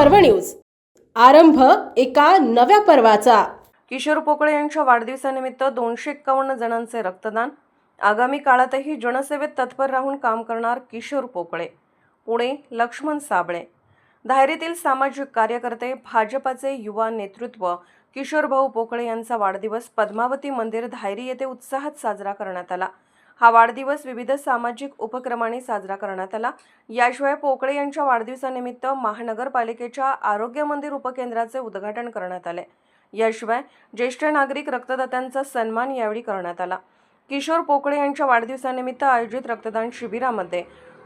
पर्व न्यूज. आरंभ एका नव्या पर्वाचा. किशोर पोकळे यांच्या वाढदिवसानिमित्त दोनशे एक्कावन्न जणांचे रक्तदान. आगामी काळातही जनसेवेत तत्पर राहून काम करणार किशोर पोकळे. पुणे लक्ष्मण साबळे. धायरीतील सामाजिक कार्यकर्ते भाजपाचे युवा नेतृत्व किशोर भाऊ पोकळे यांचा वाढदिवस पद्मावती मंदिर धायरी येथे उत्साहात साजरा करण्यात आला. हा वाढदिवस विविध सामाजिक उपक्रमांनी साजरा करण्यात आला. याशिवाय पोकळे यांच्या वाढदिवसानिमित्त महानगरपालिकेच्या आरोग्य मंदिर उपकेंद्राचे उद्घाटन करण्यात आले. याशिवाय ज्येष्ठ नागरिक रक्तदात्यांचा सन्मान यावेळी करण्यात आला. किशोर पोकळे यांच्या वाढदिवसानिमित्त आयोजित रक्तदान शिबिरामध्ये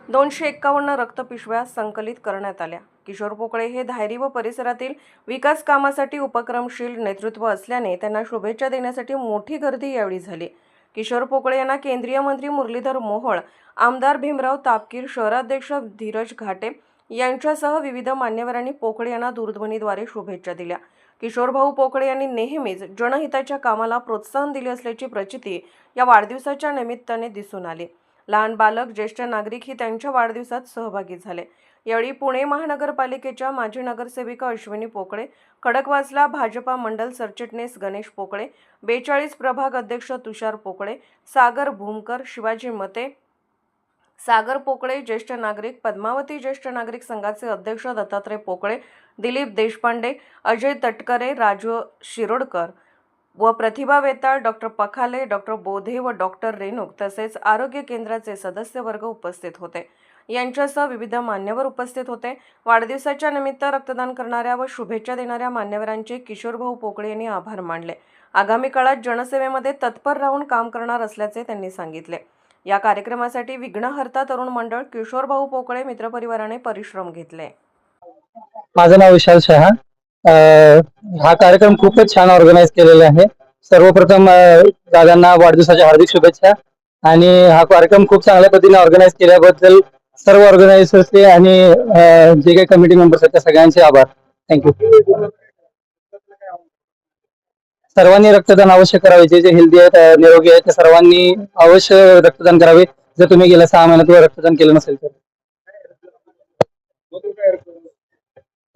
दोनशे एक्कावन्न रक्तपिशव्या संकलित करण्यात आल्या. किशोर पोकळे हे धायरी व परिसरातील विकास कामासाठी उपक्रमशील नेतृत्व असल्याने त्यांना शुभेच्छा देण्यासाठी मोठी गर्दी यावेळी झाली. किशोर पोकळे यांना केंद्रीय मंत्री मुरलीधर मोहोळ आमदार भीमराव तापकीर शहराध्यक्ष धीरज घाटे यांच्यासह विविध मान्यवरांनी पोकळे यांना दूरध्वनीद्वारे शुभेच्छा दिल्या. किशोरभाऊ पोकळे यांनी नेहमीच जनहिताच्या कामाला प्रोत्साहन दिले असल्याची प्रचिती या वाढदिवसाच्या निमित्ताने दिसून आली. लहान बालक ज्येष्ठ नागरिक ही त्यांच्या वाढदिवसात सहभागी झाले. यावेळी पुणे महानगरपालिकेच्या माजी नगरसेविका अश्विनी पोकळे खडकवासला भाजपा मंडल सरचिटणीस गणेश पोकळे बेचाळीस प्रभाग अध्यक्ष तुषार पोकळे सागर भूमकर शिवाजी मते सागर पोकळे ज्येष्ठ नागरिक पद्मावती ज्येष्ठ नागरिक संघाचे अध्यक्ष दत्तात्रय पोकळे दिलीप देशपांडे अजय तटकरे राजू शिरोडकर व प्रतिभा वेताळ डॉक्टर पखाले डॉक्टर बोधे व डॉक्टर रेणूक तसेच आरोग्य केंद्राचे सदस्य वर्ग उपस्थित होते. यांच्यासह विविध मान्यवर उपस्थित होते. वाढदिवसाच्या निमित्त रक्तदान करणाऱ्या व शुभेच्छा देणाऱ्या मान्यवरांचे किशोरभाऊ पोकळे यांनी आभार मानले. आगामी काळात जनसेवेमध्ये तत्पर राहून काम करणार असल्याचे त्यांनी सांगितले. या कार्यक्रमासाठी विघ्नहर्ता तरुण मंडळ किशोरभाऊ पोकळे मित्रपरिवाराने परिश्रम घेतले. माझं नाव विशाल शहा. हा कार्यक्रम खूपच छान ऑर्गनाईज केलेला आहे. सर्वप्रथम दादांना वाढदिवसाच्या हार्दिक शुभेच्छा. आणि हा कार्यक्रम खूप चांगल्या पद्धतीने ऑर्गनाईज केल्याबद्दल सर्व ऑर्गनायझर्सचे आणि जे काही कमिटी मेंबर्स आहेत त्या सगळ्यांचे आभार. थँक्यू सर्वांनी रक्तदान अवश्य करावे. जे जे हेल्दी आहेत निरोगी आहेत त्या सर्वांनी अवश्य रक्तदान करावे. जर तुम्ही गेल्या सहा महिन्यात रक्तदान केलं नसेल तर.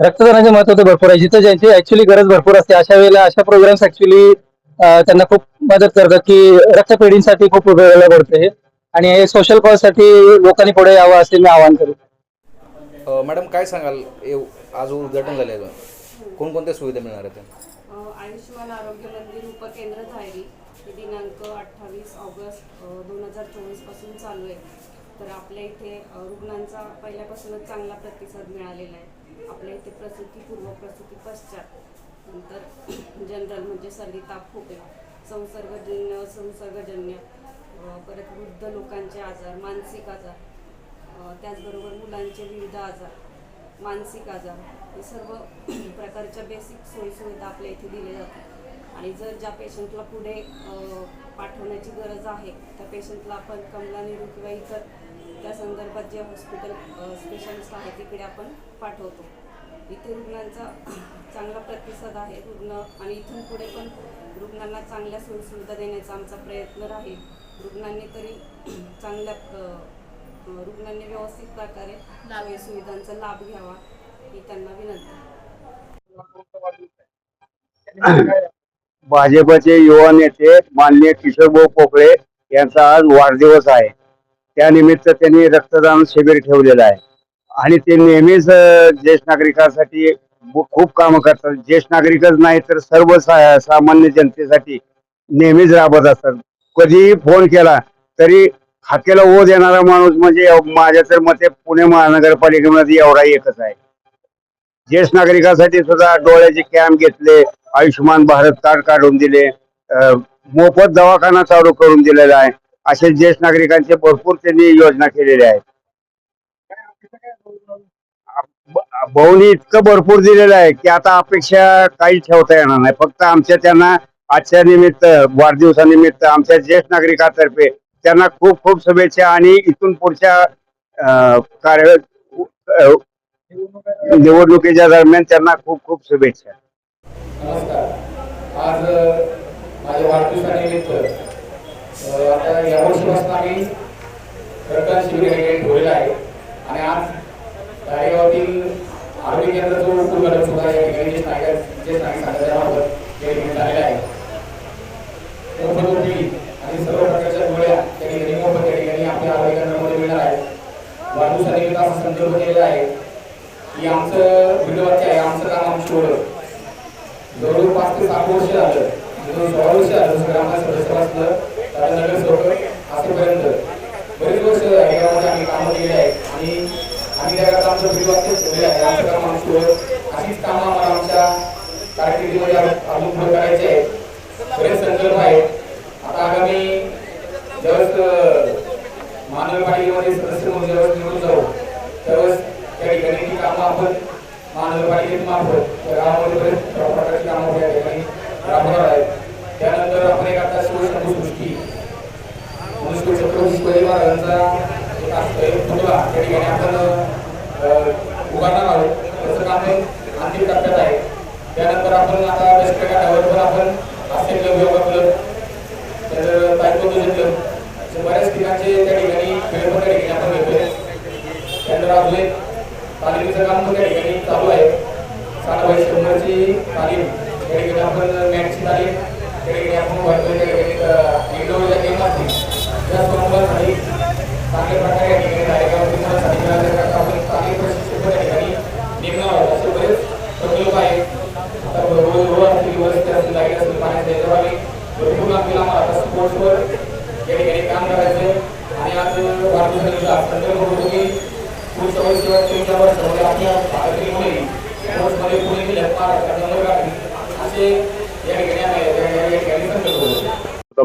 रक्तदानाचे महत्त्व तर भरपूर आहे. जिथं ज्यांची ऍक्च्युली गरज भरपूर असते अशा वेळेला अशा प्रोग्राम्स ऍक्च्युली त्यांना खूप मदत करतात की रक्तपेढींसाठी खूप उपयोगाला पडते हे. आणि हे सोशल कॉजसाठी लोकांनी पुढे यावं असे मी आवाहन करू मॅडम काय सांगाल? आज उद्घाटन झाले कोणकोणत्या सुविधा मिळणार आहेत आयुष्यमान आरोग्य मंदिर उपकेंद्र धायरी हे दिनांक अठ्ठावीस ऑगस्ट दोन हजार चोवीसपासून चालू आहे. तर आपल्या इथे रुग्णांचा पहिल्यापासूनच चांगला प्रतिसाद मिळालेला आहे. आपल्या इथे प्रसूती पूर्व प्रसूती पश्चात नंतर जनरल म्हणजे सर्दी ताप खोकला संसर्गजन्य संसर्गजन्य परत वृद्ध लोकांचे आजार मानसिक आजार त्याचबरोबर मुलांचे विविध आजार मानसिक आजार हे सर्व प्रकारच्या बेसिक सोयीसुविधा आपल्या इथे दिल्या जातात. आणि जर ज्या पेशंटला पुढे पाठवण्याची गरज आहे त्या पेशंटला आपण कमला निरू किंवा इतर त्या संदर्भात जे हॉस्पिटल स्पेशालिस्ट आहे तिकडे आपण पाठवतो. इथे रुग्णांचा चांगला प्रतिसाद आहे रुग्ण आणि इथून पुढे पण रुग्णांना चांगल्या सोयीसुविधा देण्याचा आमचा प्रयत्न राहील. रुग्णांनी तरी चांगल्या रुग्णांनी व्यवस्थित प्रकारे सोयी सुविधांचा लाभ घ्यावा ही त्यांना विनंती भाजपचे युवा नेते माननीय किशोरभाऊ पोकळे यांचा आज वाढदिवस आहे. त्यानिमित्त त्यांनी रक्तदान शिबिर ठेवलेलं आहे. आणि ते नेहमीच ज्येष्ठ नागरिकांसाठी खूप कामं करतात. ज्येष्ठ नागरिकच नाही तर सर्व सा- सामान्य जनतेसाठी नेहमीच राबत असतात. कधीही फोन केला तरी हाकेला ओ देणारा माणूस म्हणजे माझ्या तर मते पुणे महानगरपालिकेमध्ये एवढा एकच आहे. ज्येष्ठ नागरिकांसाठी सुद्धा डोळ्याचे कॅम्प घेतले आयुष्यमान भारत कार्ड काढून दिले मोफत दवाखाना चालू करून दिलेला आहे. असे ज्येष्ठ नागरिकांचे भरपूर त्यांनी योजना केलेल्या आहेत. भाऊनी इतकं भरपूर दिलेलं आहे की आता अपेक्षा काही ठेवता येणार नाही. फक्त आमच्या त्यांना आजच्या निमित्त वाढदिवसानिमित्त आमच्या ज्येष्ठ नागरिकातर्फे त्यांना खूप खूप शुभेच्छा आणि इथून पुढच्या कार्य निवडणुकीच्या दरम्यान त्यांना खूप खूप शुभेच्छा. नमस्कार. आज माझ्या वाढदिवसानिमित्त आता यावर्षीपासून आम्ही रक्तदान शिबिर ठेवलेलं आहे. आणि आज धारेगावातील आरोग्य केंद्राचं उद्घाटन सुद्धा या ठिकाणी जे नागरिक जे नागरिक सांगितल्याबाबत या ठिकाणी झालेलं आहे. मोफत आणि सर्व प्रकारच्या गोळ्या त्या ठिकाणी मोफत त्या ठिकाणी आपल्या आरोग्य केंद्रामध्ये मिळणार आहेत. वाढदिवसानिमित्त असा संदर्भ केलेला आहे. की आमचं भिडवाक्य आहे आमचं काम आमची ओळख. जवळजवळ पाच ते सात वर्ष झालं. जवळ सोळा वर्ष झालं सगळं आम्हाला सदस्य असलं तर नगरसेवक असेपर्यंत बरेच वर्ष या गावामध्ये आम्ही कामं केली आहेत आणि आम्ही त्या गावात आमचं भिडवाक्य ठेवलेलं आहे आमचं काम आमची ओळख अशीच कामं आम्हाला आमच्या कारकिर्दीमध्ये अजून पुढे करायची आहेत बरेच संकल्प आहेत आता महानगरपालिकेमध्ये सदस्य म्हणून निवडून जाऊ. त्या ठिकाणी ती कामं आपण महानगरपालिकेत मार्फत गावामध्ये बरेच प्रकारची कामं या ठिकाणी राबवणार आहेत. त्यानंतर आपण एक आता शिवशंभू सृष्टी छत्रपती शिवाजी महाराजांचा पुतळा. त्या ठिकाणी आपण अं, उभारणार आहोत. त्याचं काम अंतिम टप्प्यात आहे. त्यानंतर आपण आता वेस्ट पण आपण असेल योगा बऱ्याच ठिकाणचे त्या ठिकाणी खेळ त्या ठिकाणी आपण घेतोय त्यानंतर आपले तालिमीचं काम पण त्या ठिकाणी चालू आहे साठ बाय शंभरची तालीम त्या ठिकाणी आपण मॅटची तालीम त्या ठिकाणी आपण भरतोय त्या ठिकाणी गेम असतील त्या स्वरूपासाठी चांगल्या प्रकारे या ठिकाणी कार्यक्रम तुम्हाला सांगितलं आपण चांगले प्रशिक्षक पण त्या ठिकाणी नेमणार आहोत असे बरेच प्रकल्प आहेत आता रोड रोड असतील वरती असतील लाइट असतील पाण्याचे याच्यावर आम्ही भरपूर काम केला आम्हाला आता या ठिकाणी काम करायचंय आणि आज वाढदिवसानिमित्त संकल्प होतो की पुढच्या वर्षी किंवा तीनच्या आपल्या भारतातील मुले स्पोर्ट्समध्ये पुणे जिल्ह्यात महाराष्ट्रात असे या ठिकाणी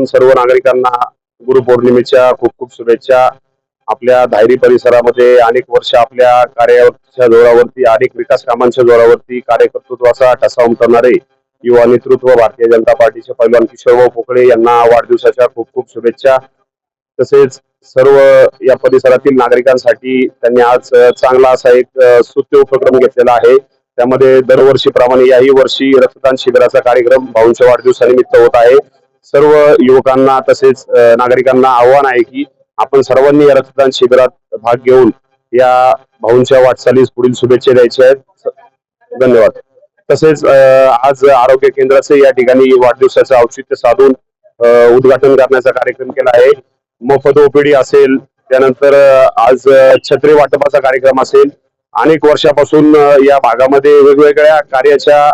सर्व नागरिकांना गुरुपौर्णिमेच्या खूप खूप शुभेच्छा. आपल्या धायरी परिसरामध्ये अनेक वर्ष आपल्या कार्याच्या जोरावरती अनेक विकास कामांच्या जोरावरती कार्यकर्तृत्वाचा ठसा उमटवणारे युवा नेतृत्व भारतीय जनता पार्टीचे पैलवान किशोरभाऊ पोकळे यांना वाढदिवसाच्या खूप खूप शुभेच्छा. तसेच सर्व या परिसरातील नागरिकांसाठी त्यांनी आज चांगला असा एक सुत्य स्तुत्य उपक्रम घेतलेला आहे. त्यामध्ये दरवर्षीप्रमाणे याही वर्षी रक्तदान शिबिराचा कार्यक्रम भाऊंच्या वाढदिवसानिमित्त होत आहे. सर्व युवकांना तसेच नागरिकांना आव्हान आहे की आपण सर्वांनी या रक्तदान शिबिरात भाग घेऊन या भाऊंच्या वाटचालीस पुढील शुभेच्छा द्यायच्या आहेत. धन्यवाद. तसेच आज आरोग्य केंद्राचे या ठिकाणी वाढदिवसाचं औचित्य साधून उद्घाटन करण्याचा कार्यक्रम केला आहे. मोफत ओपीडी असेल त्यानंतर आज छत्री वाटपाचा कार्यक्रम असेल. अनेक वर्षापासून या भागामध्ये वेगवेगळ्या कार्याच्या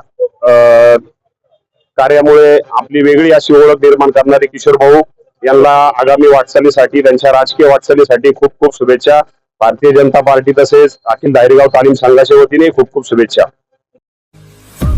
कार्यामुळे आपली वेगळी अशी ओळख निर्माण करणारे किशोर भाऊ यांना आगामी वाटचालीसाठी त्यांच्या राजकीय वाटचालीसाठी खूप खूप शुभेच्छा. भारतीय जनता पार्टी तसेच अखिल दायरेगाव तालीम संघाच्या वतीने खूप खूप शुभेच्छा.